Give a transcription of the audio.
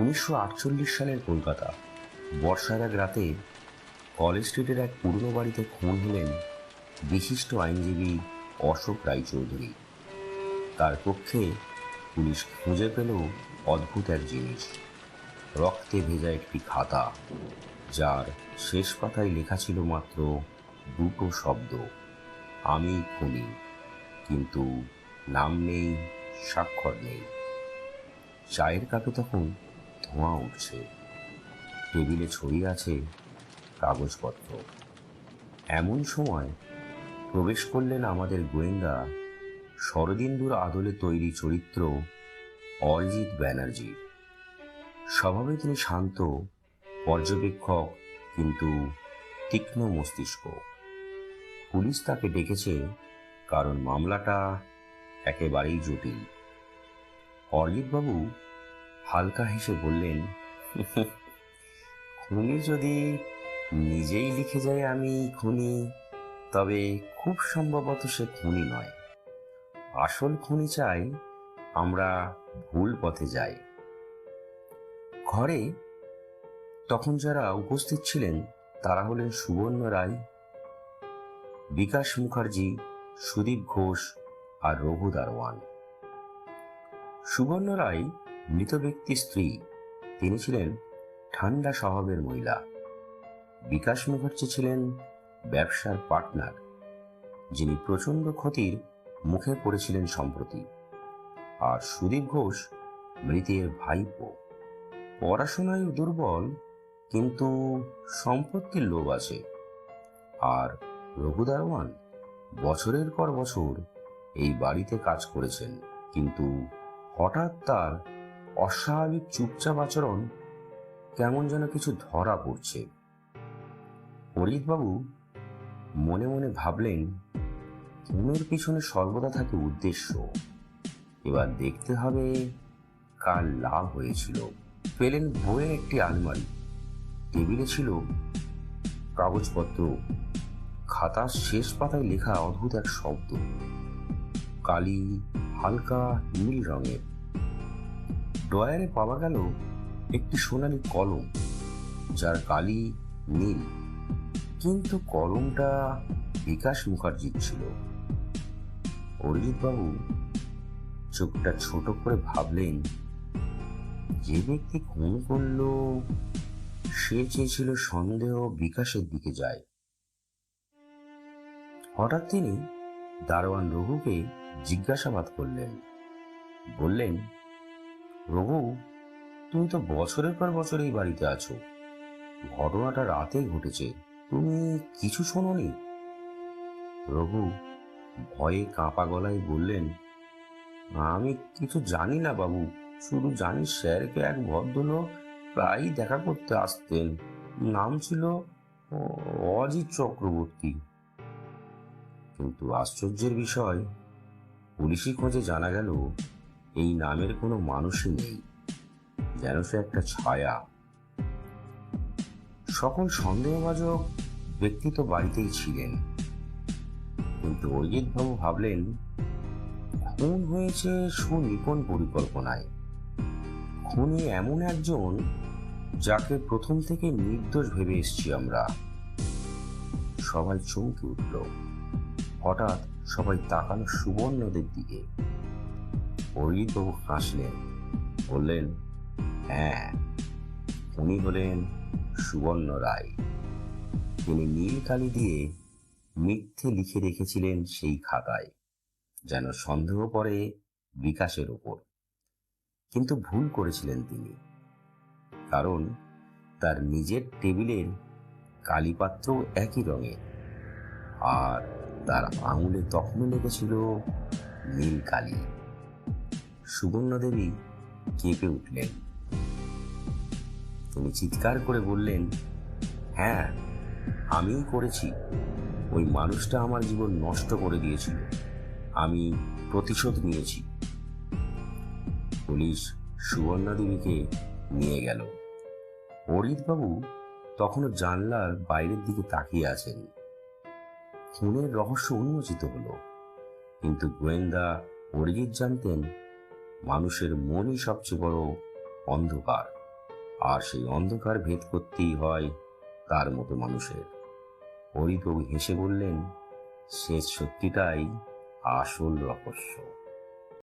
উনিশশো আটচল্লিশ সালের কলকাতা, বর্ষার এক রাতে কলেজ স্ট্রিটের এক পুরনো বাড়িতে খুন হলেন বিশিষ্ট আইনজীবী অশোক রায়চৌধুরী। তার পক্ষে পুলিশ খুঁজে পেল অদ্ভুত এক জিনিস, রক্তে ভেজা একটি খাতা, যার শেষ পাতায় লেখা ছিল মাত্র দুটো শব্দ, আমি খুনি কিন্তু নাম নেই, স্বাক্ষর নেই। চায়ের কাপে তখন ধোঁয়া উঠছে। টেবিলে ছড়িয়ে আছে কাগজপত্র। এমন সময় প্রবেশ করলেন আমাদের গোয়েন্দা শরদিন্দুর আদলে তৈরি চরিত্র অরিজিৎ ব্যানার্জি। স্বভাবে তিনি শান্ত, পর্যবেক্ষক কিন্তু তীক্ষ্ণ মস্তিষ্ক। পুলিশ তাকে ডেকেছে কারণ মামলাটা একেবারেই জটিল। অরিজিৎবাবু হালকা হেসে বললেন, খুনি যদি নিজেই লিখে যায় আমি খুনি, তবে খুব সম্ভবত সে খুনি নয়। আসল খুনি চাই আমরা ভুল পথে যাই। ঘরে তখন যারা উপস্থিত ছিলেন, তারা হলেন সুবর্ণ রায়, বিকাশ মুখার্জি, সুদীপ ঘোষ আর রঘু দারওয়ান সুবর্ণ রায় মৃত ব্যক্তির স্ত্রী, তিনি ছিলেন ঠান্ডা স্বভাবের মহিলা। বিকাশ মুখার্জি ছিলেন ব্যবসার পার্টনার, যিনি প্রচণ্ড ক্ষতির মুখে পড়েছিলেন সম্প্রতি। আর সুদীপ ঘোষ মৃতের ভাইপো। পড়াশোনায় দুর্বল, কিন্তু সম্পত্তির লোভ আছে। আর রঘু দারওয়ান বছরের পর বছর এই বাড়িতে কাজ করেছেন, কিন্তু হঠাৎ তার অস্বাভাবিক চুপচাপ আচরণ কেমন যেন কিছু ধরা পড়ছে। ফরিদবাবু মনে মনে ভাবলেন খুনের পিছনে সর্বদা থাকে উদ্দেশ্য। এবার দেখতে হবে কার লাভ হয়েছিল। পেলেন বইয়ের একটি আলমারি। টেবিলে ছিল কাগজপত্র। খাতার শেষ পাতায় লেখা অদ্ভুত এক শব্দ। কালি হালকা নীল রঙের। ডয়ারে পাওয়া গেল একটি সোনালি কলম, যার কালি নীল। কিন্তু কলমটা বিকাশ মুখার্জির ছিল। অরিজিৎবাবু চোখটা ছোট করে ভাবলেন, যে ব্যক্তি খুন করল, সে চেয়েছিল সন্দেহ বিকাশের দিকে যায়। হঠাৎ তিনি দারোয়ান রঘুকে জিজ্ঞাসাবাদ করলেন। বললেন রঘু তুমি তো বছরের পর বছর এই বাড়িতে আছো। ঘটনাটা রাতে ঘটেছে। তুমি কিছু শোনোনি? রঘু ভয়ে কাঁপা গলায় বললেন, আমি কিছু জানি না বাবু। শুধু জানি স্যারকে এক ভদ্রলোক প্রায়ই দেখা করতে আসতেন। নাম ছিল অজিত চক্রবর্তী। কিন্তু আশ্চর্যের বিষয় পুলিশি খোঁজে জানা গেল এই নামের কোনো মানুষই নেই, যেন সে একটা ছায়া। সকল সন্দেহভাজক ব্যক্তি তো বাড়িতেই ছিলেন। কিন্তু অজিতবাবু ভাবলেন, খুন হয়েছে সুনিপুণ পরিকল্পনায়। খুনি এমন একজন যাকে প্রথম থেকে নির্দোষ ভেবে এসছি আমরা। সবাই চমকে উঠল। হঠাৎ সবাই তাকালো সুবর্ণদের দিকে। অরিজিৎবাবু হাসলেন, বললেন হ্যাঁ উনি হলেন সুবর্ণ রায়। তিনি নীল কালি দিয়ে মিথ্যে লিখে রেখেছিলেন সেই খাতায়, যেন সন্দেহ পড়ে বিকাশের ওপর। কিন্তু ভুল করেছিলেন তিনি, কারণ তার নিজের টেবিলের কালীপাত্র একই রঙের। আর তার আঙুলে তখনও লেগেছিল নীল কালি। সুবর্ণ দেবী কেঁপে উঠলেন। তিনি চিৎকার করে বললেন হ্যাঁ আমিই করেছি। ওই মানুষটা আমার জীবন নষ্ট করে দিয়েছিল। আমি প্রতিশোধ নিয়েছি। পুলিশ সুবর্ণা দেবীকে নিয়ে গেল। অরিতবাবু তখনও জানলার বাইরের দিকে তাকিয়ে আছেন। খুনের রহস্য উন্মোচিত হলো, কিন্তু গোয়েন্দা অরিজিৎ জানতেন মানুষের মনই সবচেয়ে বড় অন্ধকার। আর সেই অন্ধকার ভেদ করতেই হয় তার মতো মানুষের। হরিপ্রভু হেসে বললেন, শেষ সত্যিটাই আসল রহস্য।